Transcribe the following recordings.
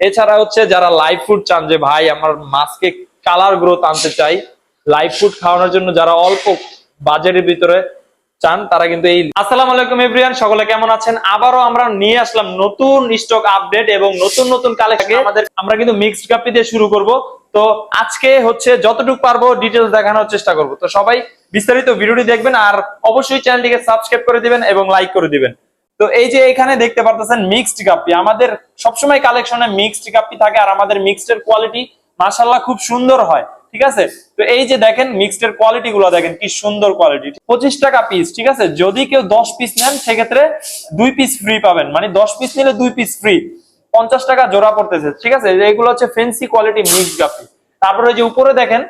এছাড়া হচ্ছে যারা লাইভ ফুড চান যে, ভাই, আমার মাছকে কালার গ্রোথ আনতে চাই লাইভ ফুড খাওয়ানোর জন্য যারা অল্প বাজেটের ভিতরে চান, তারা কিন্তু এই আসসালামু আলাইকুম এভরিয়ান সকলে কেমন আছেন? আবারও আমরা নিয়ে আসলাম নতুন স্টক আপডেট এবং নতুন নতুন কালেকশন আমাদের, আমরা কিন্তু মিক্সড কাপি দিয়ে শুরু করব। তো আজকে হচ্ছে যতটুকু পারব ডিটেলস দেখানোর চেষ্টা করব। তো সবাই বিস্তারিত ভিডিওটি দেখবেন আর অবশ্যই চ্যানেলটিকে সাবস্ক্রাইব করে দিবেন এবং লাইক করে দিবেন। তো এই যে এখানে দেখতে পারতেছেন মিক্সড কাপি। আমাদের সবসময় কালেকশনে মিক্সড কাপি থাকে আর আমাদের মিক্সড এর কোয়ালিটি মাশাল্লাহ খুব সুন্দর হয়, ঠিক আছে? তো এই যে দেখেন মিক্সড এর কোয়ালিটি গুলো দেখেন, কি সুন্দর কোয়ালিটি পঁচিশ টাকা পিস ঠিক আছে? যদি কেউ দশ পিস নেন, সেক্ষেত্রে দুই পিস ফ্রি পাবেন। মানে দশ পিস নিলে দুই পিস ফ্রি পঞ্চাশ টাকা জোড়া পড়তেছে, ঠিক আছে? এগুলো হচ্ছে ফেন্সি কোয়ালিটি মিক্সড কাপি। তারপরে যে উপরে দেখেন,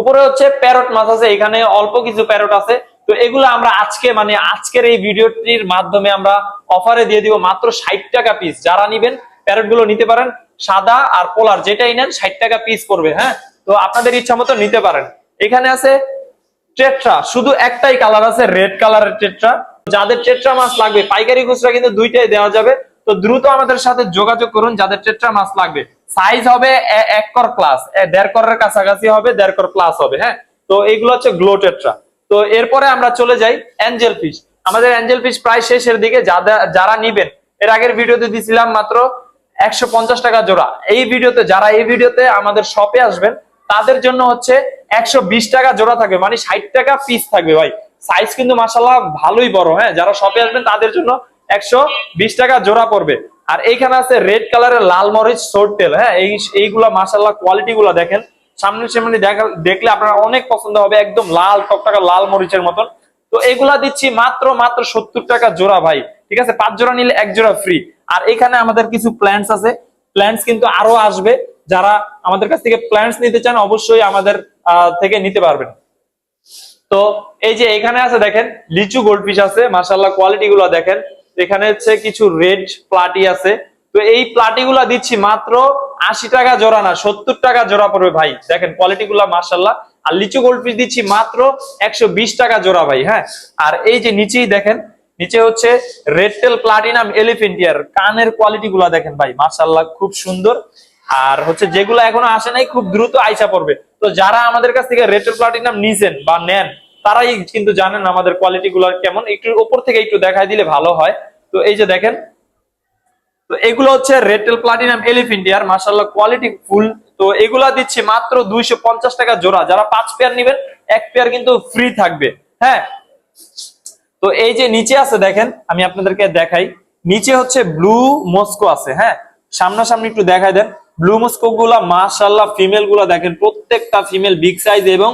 উপরে হচ্ছে প্যারট মাছ আছে, এখানে অল্প কিছু প্যারট আছে। তো এগুলো আমরা আজকে মানে আজকের এই ভিডিওটির মাধ্যমে আমরা অফারে দিয়ে দিব মাত্র ষাট টাকা পিস যারা নিবেন প্যারেটগুলো নিতে পারেন, সাদা আর পোলার যেটাই নেন, ষাট টাকা পিস পড়বে হ্যাঁ? তো আপনাদের ইচ্ছা মতো নিতে পারেন। এখানে আছে টেট্রা শুধু একটাই কালার আছে রেড কালারের টেট্রা যাদের টেট্রা মাছ লাগবে, পাইকারি খুচরা কিন্তু দুইটাই দেওয়া যাবে। তো দ্রুত আমাদের সাথে যোগাযোগ করুন, যাদের টেট্রা মাছ লাগবে। সাইজ হবে এক কর প্লাস দেড় করের কাছাকাছি হবে, দেড় কর প্লাস হবে হ্যাঁ? তো এইগুলো হচ্ছে গ্লো টেট্রা তো এরপরে আমরা চলে যাই অ্যাঞ্জেল ফিশ আমাদের অ্যাঞ্জেল ফিশ প্রায় শেষের দিকে যারা নিবেন। এর আগের ভিডিওতে দিছিলাম মাত্র একশো পঞ্চাশ টাকা জোড়া। এই ভিডিওতে, যারা এই ভিডিওতে আমাদের শপে আসবেন, তাদের জন্য হচ্ছে একশো বিশ টাকা জোড়া থাকবে। মানে ষাট টাকা পিস থাকবে ভাই। সাইজ কিন্তু মাসাল্লাহ ভালোই বড় হ্যাঁ? যারা শপে আসবেন, তাদের জন্য একশো বিশ টাকা জোড়া পড়বে। আর এইখানে আছে রেড কালারের লাল মরিচ সোর তেল হ্যাঁ? এই এইগুলা মাসাল্লাহ কোয়ালিটি গুলা দেখেন। সামনে সামনে দেখা দেখলে আপনার অনেক পছন্দ হবে, একদম লাল টকটাকা লাল মরিচের মতন। তো এগুলা দিচ্ছি মাত্র মাত্র সত্তর টাকা জোড়া ভাই। ঠিক আছে? পাঁচ জোড়া নিলে এক জোড়া ফ্রি আর এখানে আমাদের কিছু প্ল্যান্টস আছে। প্ল্যান্টস কিন্তু আরও আসবে। যারা আমাদের কাছ থেকে প্ল্যান্টস নিতে চান, অবশ্যই আমাদের থেকে নিতে পারবেন। তো এই যে এখানে আছে, দেখেন, লিচু গোল্ডফিশ আছে। মার্শাল্লাহ কোয়ালিটি গুলো দেখেন। এখানে হচ্ছে কিছু রেড প্লাটি আছে। তো এই প্লাটিগুলা দিচ্ছি মাত্র আশি টাকা জোড়া না, সত্তর টাকা জোড়া পড়বে ভাই। দেখেন কোয়ালিটি গুলা মার্শাল্লাহ আর লিচু গোল্ডফিশ দিচ্ছি মাত্র একশো বিশ টাকা জোড়া ভাই হ্যাঁ? আর এই যে নিচেই দেখেন, নিচে হচ্ছে রেড টেল প্লাটিনাম এলিফেন্টিয়ার কানের কোয়ালিটি গুলা দেখেন ভাই মার্শাল্লাহ খুব সুন্দর। আর হচ্ছে যেগুলো এখনও আসে নাই, খুব দ্রুত আইসা পড়বে। তো যারা আমাদের কাছ থেকে রেটেল প্লাটিনাম নিছেন বা নেন, তারাই কিন্তু জানেন আমাদের কোয়ালিটি গুলো কেমন। একটু উপর থেকে একটু দেখাই দিলে ভালো হয়। তো এই যে দেখেন তো এগুলো হচ্ছে রেটেল প্লাটিনাম এলিফেন্টিয়ার মাসাল্লাহ কোয়ালিটি ফুল তো এগুলা দিচ্ছি মাত্র দুইশো পঞ্চাশ টাকা জোড়া। যারা পাঁচ পেয়ার নিবেন, এক পেয়ার কিন্তু ফ্রি থাকবে। হ্যাঁ? তো এই যে নিচে আছে দেখেন, আমি আপনাদেরকে দেখাই। নিচে হচ্ছে ব্লু মস্কো আছে হ্যাঁ? সামনাসামনি একটু দেখাই দেন। ব্লু মস্কো গুলা মাশাল্লাহ ফিমেলগুলা দেখেন, প্রত্যেকটা ফিমেল বিগ সাইজ এবং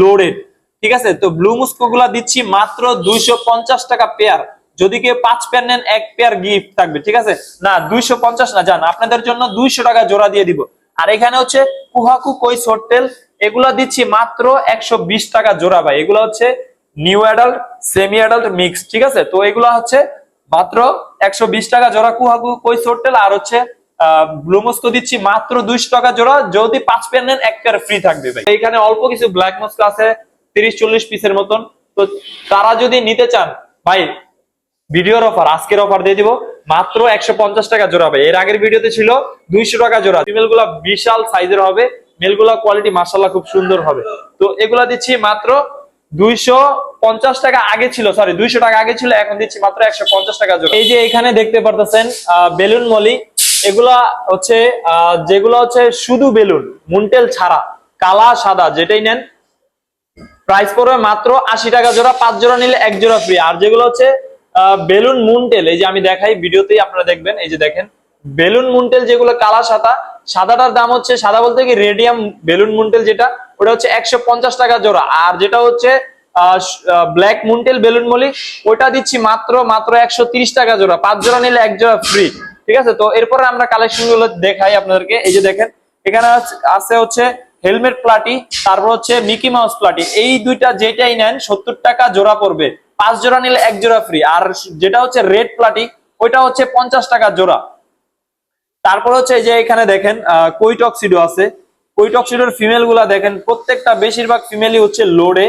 লোডেড ঠিক আছে? তো ব্লু মস্কো গুলা দিচ্ছি মাত্র দুইশো পঞ্চাশ টাকা পেয়ার যদি কেউ পাঁচ পেয়ার নেন, এক পেয়ার গিফট থাকবে, ঠিক আছে? না, দুইশো পঞ্চাশ না, যান, আপনাদের জন্য দুইশো টাকা জোড়া দিয়ে দিব। আর এখানে হচ্ছে কুহাকু কই সোটেল এগুলা দিচ্ছি মাত্র একশো বিশ টাকা জোড়া ভাই। এগুলো হচ্ছে new adult semi adult mix ঠিক আছে? তো এগুলো হচ্ছে মাত্র একশো বিশ টাকা জোড়া কুহাকু কই সোটেল আর হচ্ছে দিচ্ছি মাত্র দুইশো টাকা জোড়া। যদি পাঁচ পেয়ার নেন, এক পেয়ার ফ্রি থাকবে ভাই। এখানে অল্প কিছু ব্ল্যাক মস্কো আছে, তিরিশ চল্লিশ পিসের মতন। তো তারা যদি নিতে চান, ভাই ভিডিওর অফার আজকের অফার দিয়ে দিব। মাত্র একশো পঞ্চাশ টাকা জোড়া হবে। এর আগের ভিডিওতে ছিল দুইশো টাকা জোড়া। ফিমেল বিশাল সাইজের হবে। মেলগুলা কোয়ালিটি মার্শাল্লাহ খুব সুন্দর হবে। তো এগুলা দিচ্ছি মাত্র দুইশো পঞ্চাশ টাকা আগে ছিল। সরি দুইশো টাকা আগে ছিল। এখন দিচ্ছি মাত্র একশো পঞ্চাশ টাকা জোড়া। এই যে এখানে দেখতে পারতেছেন বেলুন মলি। এগুলা হচ্ছে যেগুলো হচ্ছে শুধু বেলুন, মুন্টেল ছাড়া। কালা, সাদা, যেটাই নেন। প্রাইস পড়বে মাত্র আশি টাকা জোড়া। পাঁচ জোড়া নিলে এক জোড়া ফ্রি আর যেগুলো হচ্ছে বেলুন মুনটেল, এই যে আমি দেখাই ভিডিওতেই আপনারা দেখবেন, এই যে দেখেন, বেলুন মুনটেল যেগুলো কালা সাদা, সাদাটার দাম হচ্ছে সাদা বলতে কি রেডিয়াম বেলুন মুনটেল যেটা, ওটা হচ্ছে একশো পঞ্চাশ টাকা জোড়া। আর যেটা হচ্ছে ব্ল্যাক মুনটেল বেলুন মলি, ওটা দিচ্ছি মাত্র মাত্র একশো টাকা জোড়া। পাঁচ জোড়া নিলে এক জোড়া ফ্রি ঠিক আছে? তো এরপরে আমরা কালেকশনগুলো দেখাই আপনাদেরকে। এই যে দেখেন, এখানে আছে হচ্ছে হেলমেট প্লাটি তারপর হচ্ছে মিকি মাউস প্লাটি এই দুইটা যেটাই নেন, সত্তর টাকা জোড়া পড়বে। পাঁচ জোড়া নিলে এক জোড়া ফ্রি আর যেটা হচ্ছে রেড প্লাটি ওইটা হচ্ছে পঞ্চাশ টাকা জোড়া। তারপর হচ্ছে এই যে এখানে দেখেন কৈটক্সিডো আছে। কৈটক্সিডোর ফিমেলগুলা দেখেন, প্রত্যেকটা বেশিরভাগ ফিমেলই হচ্ছে লোডে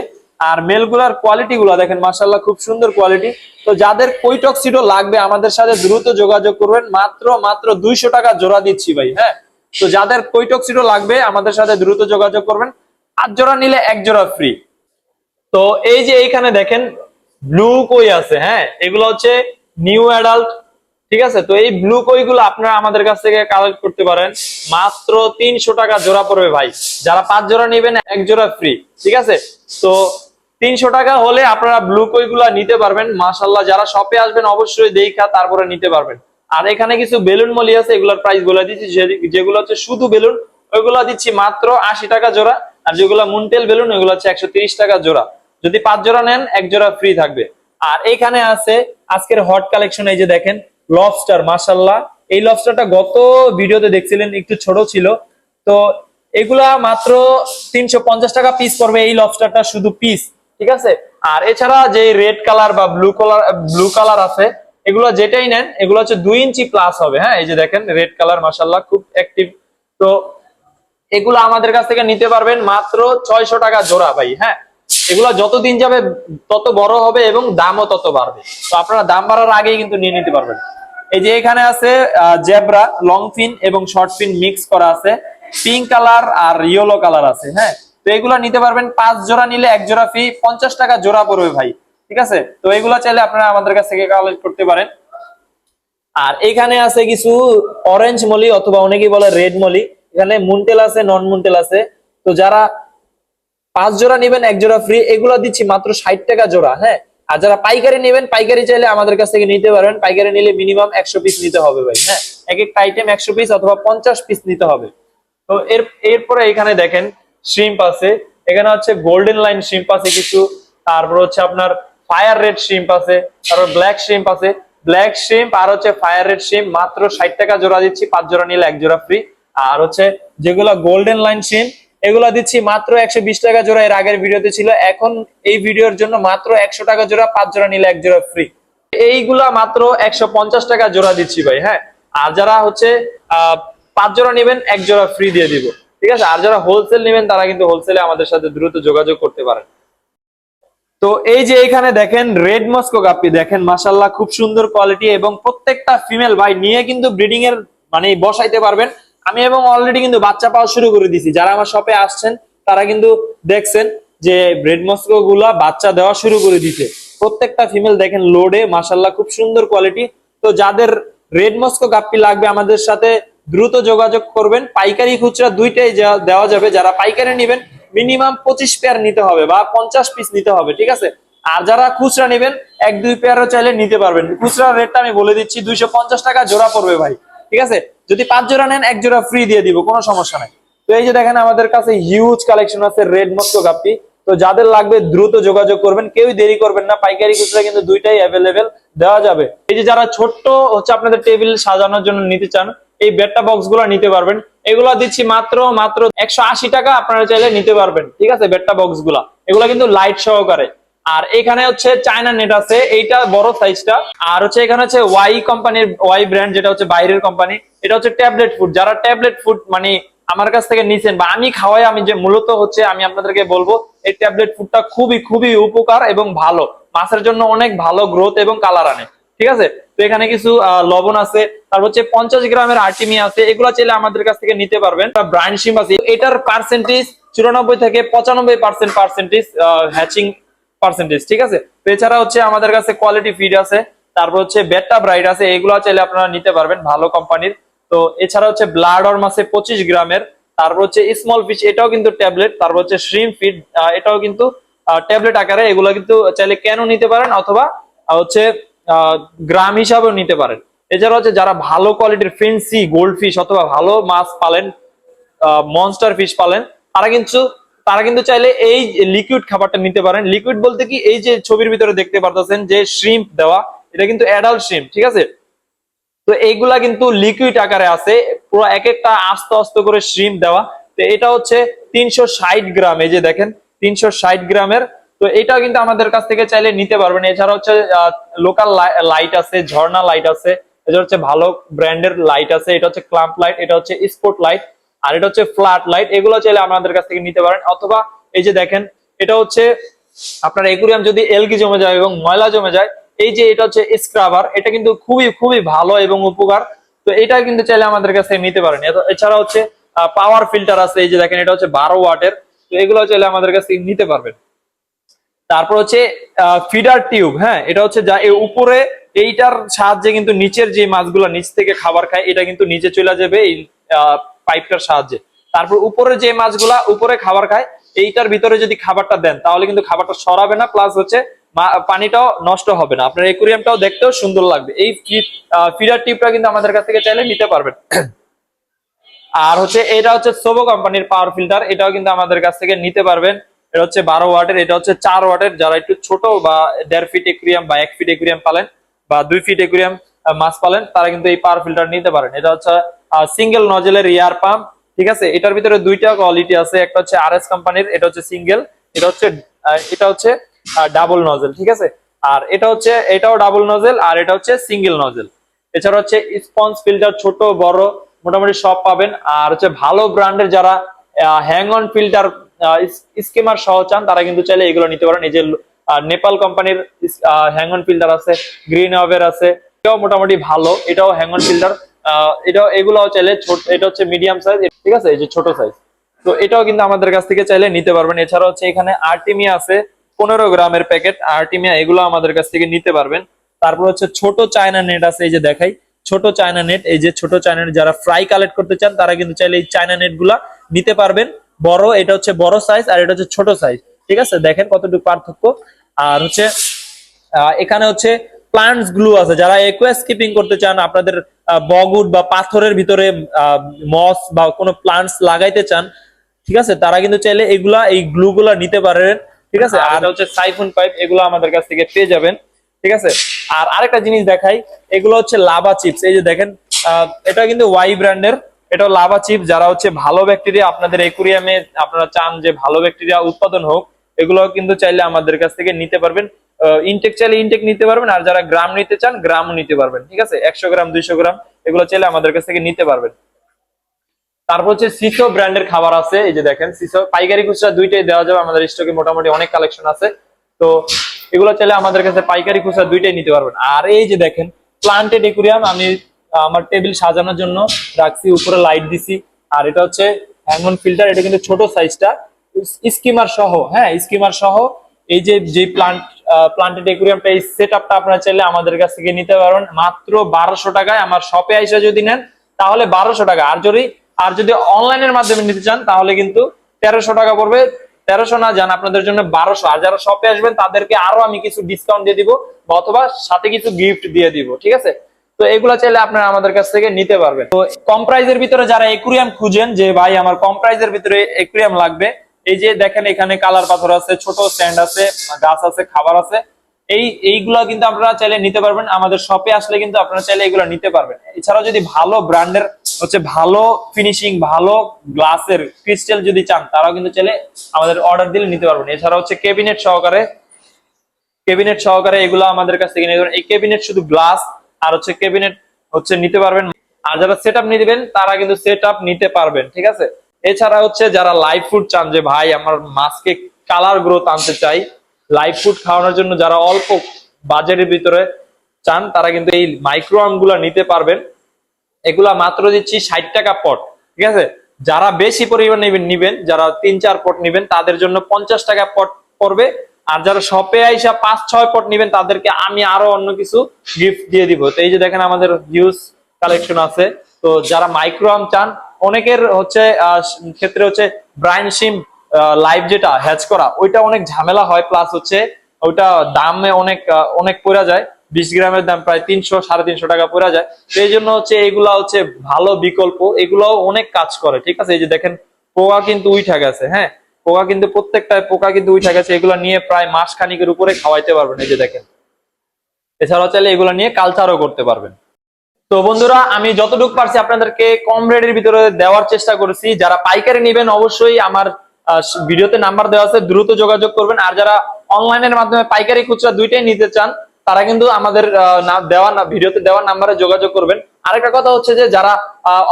আর মেলগুলার কোয়ালিটি গুলো দেখেন মাসাল্লাহ খুব সুন্দর কোয়ালিটি তো যাদের কৈটক্সিডো লাগবে, আমাদের সাথে দ্রুত যোগাযোগ করবেন। মাত্র মাত্র দুইশো টাকা জোড়া দিচ্ছি ভাই হ্যাঁ? তো যাদের কৈটক্সিডো লাগবে, আমাদের সাথে দ্রুত যোগাযোগ করবেন। আট জোড়া নিলে এক জোড়া ফ্রি তো এই যে এইখানে দেখেন ব্লু কই আছে হ্যাঁ? এগুলো হচ্ছে নিউ অ্যাডাল্ট, ঠিক আছে? তো এই ব্লু কই গুলো আপনারা আমাদের কাছ থেকে কালেক্ট করতে পারেন। মাত্র তিনশো টাকা জোড়া পড়বে ভাই। যারা পাঁচ জোড়া নেবেন, এক জোড়া ফ্রি ঠিক আছে? তো তিনশো টাকা হলে আপনারা ব্লু কই গুলা নিতে পারবেন। মাসাল্লাহ যারা শপে আসবেন, অবশ্যই দেখা, তারপরে নিতে পারবেন। আর এখানে কিছু বেলুন মলি আছে, এগুলোর প্রাইস বলে দিচ্ছি। যেগুলো হচ্ছে শুধু বেলুন, ওইগুলো দিচ্ছি মাত্র আশি টাকা জোড়া। আর যেগুলো মুনটেল বেলুন, ওইগুলো হচ্ছে একশো টাকা জোড়া। যদি পাঁচ জোড়া নেন, এক জোড়া ফ্রি থাকবে। আর এখানে আছে আজকের হট কালেকশন এই যে দেখেন লবস্টার মাসাল্লাহ এই লবস্টারটা গত ভিডিওতে দেখছিলেন, একটু ছোট ছিল। তো এগুলা মাত্র তিনশো পঞ্চাশ টাকা পিস পড়বে এই লবস্টারটা শুধু পিস ঠিক আছে? আর এছাড়া যে রেড কালার বা ব্লু কালার ব্লু কালার আছে, এগুলো যেটাই নেন, এগুলো হচ্ছে দুই ইঞ্চি প্লাস হবে হ্যাঁ? এই যে দেখেন রেড কালার মাসাল্লাহ খুব অ্যাক্টিভ তো এগুলো আমাদের কাছ থেকে নিতে পারবেন মাত্র ছয়শো টাকা জোড়া ভাই হ্যাঁ? এগুলো যতদিন যাবে, তত বড় হবে এবং দামও তত বাড়বে। তো আপনারা দাম বাড়ার আগেই কিন্তু নিয়ে নিতে পারবেন। এই যে এখানে আছে জেব্রা লং ফিন এবং শর্ট ফিন মিক্স করা আছে। পিঙ্ক কালার আর ইয়েলো কালার আছে হ্যাঁ? তো এগুলো নিতে পারবেন। পাঁচ জোড়া নিলে এক জোড়া ফি পঞ্চাশ টাকা জোড়া পড়বে ভাই, ঠিক আছে? তো এগুলো চাইলে আপনারা আমাদের কাছ থেকে কালেক্ট করতে পারেন। আর এখানে আছে কিছু অরেঞ্জ মলি অথবা অনেকেই বলে রেড মলি। এখানে মুনটেল আছে নন মুনটেল আছে। তো যারা পাঁচ জোড়া নেবেন, এক জোড়া ফ্রি এগুলো দিচ্ছি মাত্র ষাট টাকা জোড়া হ্যাঁ? আর যারা পাইকারি নেবেন, পাইকারি চাইলে আমাদের কাছ থেকে নিতে পারবেন পাইকারি নিলে মিনিমাম একশো পিস নিতে হবে ভাই হ্যাঁ? এক একটা আইটেম একশো পিস অথবা পঞ্চাশ পিস নিতে হবে। তো এর, এরপরে এখানে দেখেন শ্রিম্প আছে। এখানে হচ্ছে গোল্ডেন লাইন শ্রিম্প আছে কিছু। তারপর হচ্ছে আপনার ফায়ার রেড শ্রিম্প আছে। তারপর ব্ল্যাক শ্রিম্প আছে। ব্ল্যাক শ্রিম্প আর হচ্ছে ফায়ার রেড শ্রিম্প মাত্র ষাট টাকা জোড়া দিচ্ছি। পাঁচ জোড়া নিলে এক জোড়া ফ্রি আর হচ্ছে যেগুলো গোল্ডেন লাইন শ্রিম্প এগুলো দিচ্ছি মাত্র একশো বিশ টাকা জোড়া, এর আগের ভিডিওতে ছিল। এখন এই ভিডিওর জন্য মাত্র একশো টাকা জোড়া, পাঁচ জোড়া নিলে এক জোড়া ফ্রি এইগুলা মাত্র একশো পঞ্চাশ টাকা জোড়া দিচ্ছি ভাই হ্যাঁ? আর যারা হচ্ছে পাঁচ জোড়া নেবেন, এক জোড়া ফ্রি দিয়ে দিব। ঠিক আছে? আর যারা হোলসেল নেবেন, তারা কিন্তু হোলসেলে আমাদের সাথে দ্রুত যোগাযোগ করতে পারেন। তো এই যে এখানে দেখেন রেড মস্কো গাপ্পি, দেখেন মাসাল্লাহ খুব সুন্দর কোয়ালিটি এবং প্রত্যেকটা ফিমেল ভাই নিয়ে কিন্তু ব্রিডিং এর মানে বসাইতে পারবেন। আমি এবং অলরেডি কিন্তু বাচ্চা পাওয়া শুরু করে দিছি যারা আমার শপে আসছেন, তারা কিন্তু দেখছেন যে ব্রেড মস্কো গুলা বাচ্চা দেওয়া শুরু করে দিতে প্রত্যেকটা ফিমেল দেখেন লোডে মাসাল্লাহ খুব সুন্দর কোয়ালিটি তো যাদের রেড মস্কো গাপ্পি লাগবে, আমাদের সাথে দ্রুত যোগাযোগ করবেন। পাইকারি খুচরা দুইটাই দেওয়া যাবে। যারা পাইকারি নেবেন মিনিমাম পঁচিশ পেয়ার নিতে হবে বা পঞ্চাশ পিস নিতে হবে, ঠিক আছে? আর যারা খুচরা নেবেন, এক দুই পেয়ারও চাইলে নিতে পারবেন। খুচরা রেটটা আমি বলে দিচ্ছি, দুইশো পঞ্চাশ টাকা জোড়া পড়বে ভাই। ঠিক আছে? যদি পাঁচ জোড়া নেন, এক জোড়া ফ্রি দিয়ে দিব, কোনো সমস্যা নাই। তো এই যে দেখেন, আমাদের কাছে হিউজ কালেকশন আছে রেড মস্কো গাপ্পি। তো যাদের লাগবে দ্রুত যোগাযোগ করবেন, কেউই দেরি করবেন না, পাইকারি খুচরা কিন্তু দুইটাই অ্যাভেলেবেল দেওয়া যাবে। এই যে যারা ছোট্ট হচ্ছে আপনাদের টেবিল সাজানোর জন্য নিতে চান, এই বেডটা বক্সগুলো নিতে পারবেন। এগুলা দিচ্ছি মাত্র মাত্র একশো আশি টাকা আপনারা চাইলে নিতে পারবেন। ঠিক আছে? বেডটা বক্সগুলা এগুলা কিন্তু লাইট সহকারে। আর এখানে হচ্ছে চায়না নেট আছে, এইটা বড় সাইজটা আর হচ্ছে এখানে হচ্ছে ওয়াই কোম্পানির ওয়াই ব্র্যান্ড যেটা হচ্ছে বাইরের কোম্পানি এটা হচ্ছে ট্যাবলেট ফুড যারা ট্যাবলেট ফুড মানে আমার কাছ থেকে নিছেন বা আমি খাওয়াই, আমি যে মূলত হচ্ছে আমি আপনাদেরকে বলব, এই ট্যাবলেট ফুডটা খুবই খুবই উপকার এবং ভালো। মাছের জন্য অনেক ভালো গ্রোথ এবং কালার আনে। ঠিক আছে? তো এখানে কিছু লবণ আছে, তারপর হচ্ছে পঞ্চাশ গ্রামের আর্টিমি আছে, এগুলো চাইলে আমাদের কাছ থেকে নিতে পারবেন। ব্রাইন সিম আছে, এটার পার্সেন্টেজ চুরানব্বই থেকে পঁচানব্বই পার্সেন্ট পার্সেন্টেজ হ্যাচিং পার্সেন্টেজ ঠিক আছে? তো এছাড়া হচ্ছে আমাদের কাছে কোয়ালিটি ফিড আছে, তারপর হচ্ছে বেটা ব্রাইড আছে, এগুলো চাইলে আপনারা নিতে পারবেন, ভালো কোম্পানির তো এছাড়া হচ্ছে ব্লাড অর্ম আছে পঁচিশ গ্রামের, তারপর হচ্ছে স্মল ফিশ এটাও কিন্তু ট্যাবলেট তারপর হচ্ছে শ্রিম ফিড এটাও কিন্তু ট্যাবলেট আকারে, এগুলো কিন্তু চাইলে কেন নিতে পারেন, অথবা হচ্ছে গ্রাম হিসাবেও নিতে পারেন। এছাড়া হচ্ছে যারা ভালো কোয়ালিটির ফেন্সি গোল্ড ফিশ অথবা ভালো মাছ পালেন মনস্টার ফিশ পালেন, তারা কিন্তু তারা কিন্তু চাইলে এই লিকুইড খাবারটা নিতে পারেন। লিকুইড বলতে কি, এই যে ছবির ভিতরে দেখতে পারতেছেন যে শ্রিম্প দেওয়া, এটা কিন্তু অ্যাডাল্ট শ্রিম্প ঠিক আছে? তো এইগুলা কিন্তু লিকুইড আকারে আছে, পুরো এক একটা আস্তে আস্তে করে শ্রিম দেওয়া। তো এটা হচ্ছে তিনশো ষাট গ্রাম, এই যে দেখেন, তিনশো ষাট গ্রামের। তো এটাও কিন্তু আমাদের কাছ থেকে চাইলে নিতে পারবেন। এছাড়া হচ্ছে লোকাল লাইট আছে, ঝর্ণা লাইট আছে, এটা হচ্ছে ভালো ব্র্যান্ডের লাইট আছে, এটা হচ্ছে ক্লাম্প লাইট এটা হচ্ছে স্পোর্ট লাইট আর এটা হচ্ছে ফ্ল্যাট লাইট এগুলো চাইলে আমাদের কাছ থেকে নিতে পারেন। অথবা এই যে দেখেন, এটা হচ্ছে আপনার একুরিয়াম যদি এলগি জমে যায় এবং ময়লা জমে যায়, এই যে এটা হচ্ছে স্ক্রাবার এটা কিন্তু খুবই খুবই ভালো এবং উপকার। তো এটা কিন্তু চাইলে আমাদের কাছে নিতে পারেন। এছাড়া হচ্ছে পাওয়ার ফিল্টার আছে, এই যে দেখেন, এটা হচ্ছে বারো ওয়াটের। তো এগুলো চাইলে আমাদের কাছে নিতে পারবেন। তারপর হচ্ছে ফিডার টিউব হ্যাঁ এটা হচ্ছে যা উপরে এইটার সাহায্যে কিন্তু নিচের যে মাছগুলো নিচ থেকে খাবার খায়, এটা কিন্তু নিচে চলে যাবে। এই পাইপটার সাহায্যে। তারপর উপরে যে মাছগুলা উপরে খাবার খায়, এইটার ভিতরে যদি খাবারটা দেন, তাহলে কিন্তু খাবারটা সরাবে না প্লাস হচ্ছে পানিটাও নষ্ট হবে না। আপনার একুরিয়ামটাও দেখতেও সুন্দর লাগবে। এই ফিডার টিপটা কিন্তু আমাদের কাছ থেকে চাইলে নিতে পারবেন। আর হচ্ছে এটা হচ্ছে সোবো কোম্পানির পাওয়ার ফিল্টার এটাও কিন্তু আমাদের কাছ থেকে নিতে পারবেন। এটা হচ্ছে বারো ওয়াটের, এটা হচ্ছে চার ওয়াটের। যারা একটু ছোট বা দেড় ফিট একুরিয়াম বা এক ফিট একুরিয়াম পালেন বা দুই ফিট একুরিয়াম মাছ পালেন, তারা কিন্তু এই পাওয়ার ফিল্টার নিতে পারেন। এটা হচ্ছে সিঙ্গেল নজেলের এয়ার পাম্প ঠিক আছে? এটার ভিতরে দুইটা কোয়ালিটি আছে, একটা হচ্ছে আর এস কোম্পানির এটা হচ্ছে সিঙ্গেল এটা হচ্ছে এটা হচ্ছে ডাবল নজেল ঠিক আছে? আর এটা হচ্ছে, এটাও ডাবল নজেল আর এটা হচ্ছে সিঙ্গেল নজেল এছাড়া হচ্ছে স্পঞ্জ ফিল্টার ছোট, বড়, মোটামুটি সব পাবেন। আর হচ্ছে ভালো ব্র্যান্ডের যারা হ্যাং অন ফিল্টার স্কিমার সহ চান, তারা কিন্তু চাইলে এগুলো নিতে পারেন। এই যে নেপাল কোম্পানির হ্যাং অন ফিল্টার আছে গ্রিন ওভের আছে, এটাও মোটামুটি ভালো, এটাও হ্যাং অন ফিল্টার এটাও এগুলো চাইলে ছোট এটা হচ্ছে মিডিয়াম সাইজ ঠিক আছে? এই যে ছোট সাইজ তো এটাও কিন্তু আমাদের কাছ থেকে চাইলে নিতে পারবেন। এছাড়া হচ্ছে এখানে আর্টিমিয়া আছে, পনেরো গ্রামের প্যাকেট আর্টিমিয়া এগুলো আমাদের কাছ থেকে নিতে পারবেন। তারপর হচ্ছে ছোট চায়না নেট আছে, এই যে দেখাই। ছোট চায়না নেট এই যে ছোট চায়না নেট যারা ফ্রাই কালেক্ট করতে চান, তারা কিন্তু চাইলে এই চায়না নেট নিতে পারবেন। বড়, এটা হচ্ছে বড় সাইজ আর এটা হচ্ছে ছোট সাইজ ঠিক আছে? দেখেন কতটুকু পার্থক্য। আর হচ্ছে এখানে হচ্ছে প্লান্টস গ্লু আছে। যারা একুয়াস কিপিং করতে চান আপনাদের বগুড বা পাথরের ভিতরে মস বা কোনো প্লান্টস লাগাইতে চান ঠিক আছে? তারা কিন্তু চাইলে এগুলা এই গ্লু গুলা নিতে পারেন ঠিক আছে? আর হচ্ছে সাইফুন পাইপ এগুলো আমাদের কাছ থেকে পেয়ে যাবেন ঠিক আছে? আর আরেকটা জিনিস দেখাই এগুলো হচ্ছে লাভা চিপস এই যে দেখেন আহ, এটা কিন্তু ওয়াই ব্র্যান্ডের এটা লাভা চিপস যারা হচ্ছে ভালো ব্যাকটেরিয়া আপনাদের একুরিয়ামে আপনারা চান যে ভালো ব্যাকটেরিয়া উৎপাদন হোক এগুলো কিন্তু চাইলে আমাদের কাছ থেকে নিতে পারবেন। ইনটেক চাইলে ইনটেক নিতে পারবেন, আর যারা গ্রাম নিতে চান গ্রামও নিতে পারবেন, ঠিক আছে? একশো গ্রাম দুইশো গ্রাম এগুলো চাইলে আমাদের কাছ থেকে নিতে পারবেন। তারপর হচ্ছে সিসো ব্র্যান্ডের খাবার আছে, এই যে দেখেন সিসো পাইকারি খুচরা দুইটাই দেওয়া যাবে, আমাদের স্টকে মোটামুটি অনেক কালেকশন আছে। তো এগুলো চাইলে আমাদের কাছে পাইকারি খুচরা দুইটাই নিতে পারবেন। আর এই যে দেখেন প্লান্টেড একুরিয়াম আমি আমার টেবিল সাজানোর জন্য রাখছি, উপরে লাইট দিছি। আর এটা হচ্ছে হ্যাঙ্গন ফিল্টার এটা কিন্তু ছোট সাইজটা স্কিমার সহ হ্যাঁ স্কিমার সহ, এই যে যে প্লান্ট প্লান্টেড একুরিয়ামটা এই সেট আপটা আপনারা চাইলে আমাদের কাছ থেকে নিতে পারবেন। মাত্র বারোশো টাকায় আমার শপে আইসা যদি নেন, তাহলে বারোশো টাকা। আর যদি আর যদি অনলাইনের মাধ্যমে নিতে চান, তাহলে কিন্তু তেরোশো টাকা পড়বে। তেরোশো না যান আপনাদের জন্য বারোশো। আর যারা শপে আসবেন, তাদেরকে আরও আমি কিছু ডিসকাউন্ট দিয়ে দিব, বা অথবা সাথে কিছু গিফট দিয়ে দিব, ঠিক আছে? তো এগুলা চাইলে আপনারা আমাদের কাছ থেকে নিতে পারবেন। তো কম প্রাইজের ভিতরে যারা একুরিয়াম খুঁজেন, যে ভাই, আমার কম প্রাইজের ভিতরে একুরিয়াম লাগবে এই যে দেখেন এখানে কালার পাথর আছে, ছোট স্ট্যান্ড আছে, গাছ আছে, খাবার আছে। এই, এইগুলা কিন্তু আপনারা চাইলে নিতে পারবেন। আমাদের শপে আসলে কিন্তু আপনারা চাইলে এগুলো নিতে পারবেন। এছাড়াও যদি ভালো ব্র্যান্ডের, হচ্ছে ভালো ফিনিশিং ভালো গ্লাসের ক্রিস্টাল যদি চান, তারাও কিন্তু চাইলে আমাদের অর্ডার দিলে নিতে পারবেন। এছাড়া হচ্ছে কেবিনেট সহকারে কেবিনেট সহকারে এগুলো আমাদের কাছ থেকে নিতে এই কেবিনেট শুধু গ্লাস আর হচ্ছে কেবিনেট হচ্ছে নিতে পারবেন। আর যারা সেট আপ নিবেন, তারা কিন্তু সেট আপ নিতে পারবেন, ঠিক আছে? এছাড়া হচ্ছে যারা লাইভ ফুড চান যে, ভাই, আমার মাছকে কালার গ্রোথ আনতে চাই লাইভ ফুড খাওয়ানোর জন্য যারা অল্প বাজারের ভিতরে চান, তারা কিন্তু এই মাইক্রোয়ামগুলা নিতে পারবেন। এগুলা মাত্র দিচ্ছি ষাট টাকা পট ঠিক আছে? যারা বেশি পরিমাণ নেবেন যারা তিন চার পট নিবেন, তাদের জন্য পঞ্চাশ টাকা পট পড়বে। আর যারা শপে আইসা পাঁচ, ছয় পট নিবেন, তাদেরকে আমি আরও অন্য কিছু গিফট দিয়ে দিব। তো এই যে দেখেন আমাদের হিউজ কালেকশন আছে। তো যারা মাইক্রোয়াম চান অনেকের হচ্ছে ক্ষেত্রে হচ্ছে ব্রাইন সিম লাইভ যেটা হ্যাচ করা, ওইটা অনেক ঝামেলা হয় প্লাস হচ্ছে ওইটা দামে অনেক অনেক পড়া যায়। বিশ গ্রামের দাম প্রায় তিনশো, সাড়ে তিনশো টাকা পড়া যায়। এই জন্য হচ্ছে এগুলা হচ্ছে ভালো বিকল্প, এগুলাও অনেক কাজ করে, ঠিক আছে? এই যে দেখেন, পোকা কিন্তু উইঠা গেছে হ্যাঁ? পোকা কিন্তু প্রত্যেকটা পোকা কিন্তু উইঠা গেছে, এগুলো নিয়ে প্রায় মাস খানিকের উপরে খাওয়াইতে পারবেন, এই যে দেখেন। এছাড়াও চাইলে এগুলো নিয়ে কালচারও করতে পারবেন। তো বন্ধুরা, আমি যতটুকু পারছি আপনাদেরকে কম রেটের ভিতরে দেওয়ার চেষ্টা করেছি। যারা পাইকারি নেবেন অবশ্যই আমার ভিডিওতে নাম্বার দেওয়া আছে, দ্রুত যোগাযোগ করবেন। আর যারা অনলাইনের মাধ্যমে পাইকারি খুচরা দুইটাই নিতে চান, তারা কিন্তু আমাদের দেওয়া ভিডিওতে দেওয়া নাম্বারে যোগাযোগ করবেন। আরেকটা কথা হচ্ছে যে, যারা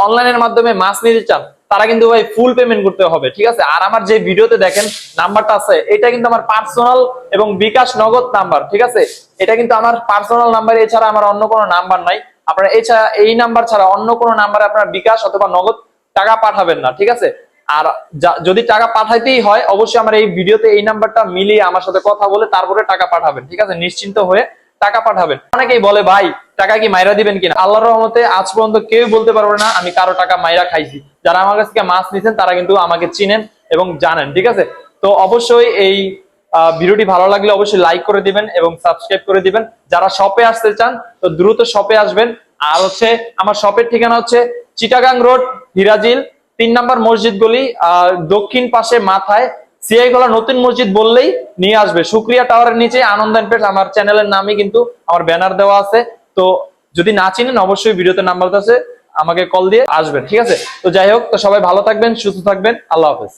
অনলাইনের মাধ্যমে মাছ নিতে চান, তারা কিন্তু ভাই ফুল পেমেন্ট করতে হবে, ঠিক আছে? আর আমার যে ভিডিওতে দেখেন, নাম্বারটা আছে, এটা কিন্তু আমার পার্সোনাল এবং বিকাশ নগদ নাম্বার, ঠিক আছে? এটা কিন্তু আমার পার্সোনাল নাম্বার এছাড়া আমার অন্য কোনো নাম্বার নাই। আপনারা এছাড়া এই নাম্বার ছাড়া অন্য কোনো নাম্বারে আপনারা বিকাশ অথবা নগদ টাকা পাঠাবেন না, ঠিক আছে? আর যদি টাকা পাঠাইতেই হয়, অবশ্যই আমার এই ভিডিওতে এই নাম্বারটা মিলিয়ে আমার সাথে কথা বলে তারপরে টাকা পাঠাবেন, ঠিক আছে? নিশ্চিন্ত হয়ে টাকা পাঠাবেন। অনেকেই বলে, ভাই, টাকা কি মাইরা দিবেন কিনা? আল্লাহর রহমতে আজ পর্যন্ত কেউ বলতে পারবে না, আমি কারও টাকা মাইরা খাইছি। যারা আমার কাছ থেকে মাছ নিছেন, তারা কিন্তু আমাকে চিনেন এবং জানেন, ঠিক আছে? তো অবশ্যই এই ভিডিওটি ভালো লাগলে অবশ্যই লাইক করে দিবেন এবং সাবস্ক্রাইব করে দিবেন। যারা শপে আসতে চান, তো দ্রুত শপে আসবেন। আর হচ্ছে, আমার শপের ঠিকানা হচ্ছে চিটাগাং রোড, হিরাজিল, তিন নাম্বার মসজিদ গলি দক্ষিণ পাশে মাথায় সিআই গলা নতুন মসজিদ বললেই নিয়ে আসবে। শুক্রিয়া টাওয়ারের নিচে আনন্দ পেট আমার চ্যানেলের নামই কিন্তু আমার ব্যানার দেওয়া আছে। তো যদি না চিনেন, অবশ্যই ভিডিওতে নাম্বার আছে, আমাকে কল দিয়ে আসবেন। ঠিক আছে? তো যাই হোক, তো সবাই ভালো থাকবেন, সুস্থ থাকবেন। আল্লাহ হাফেজ।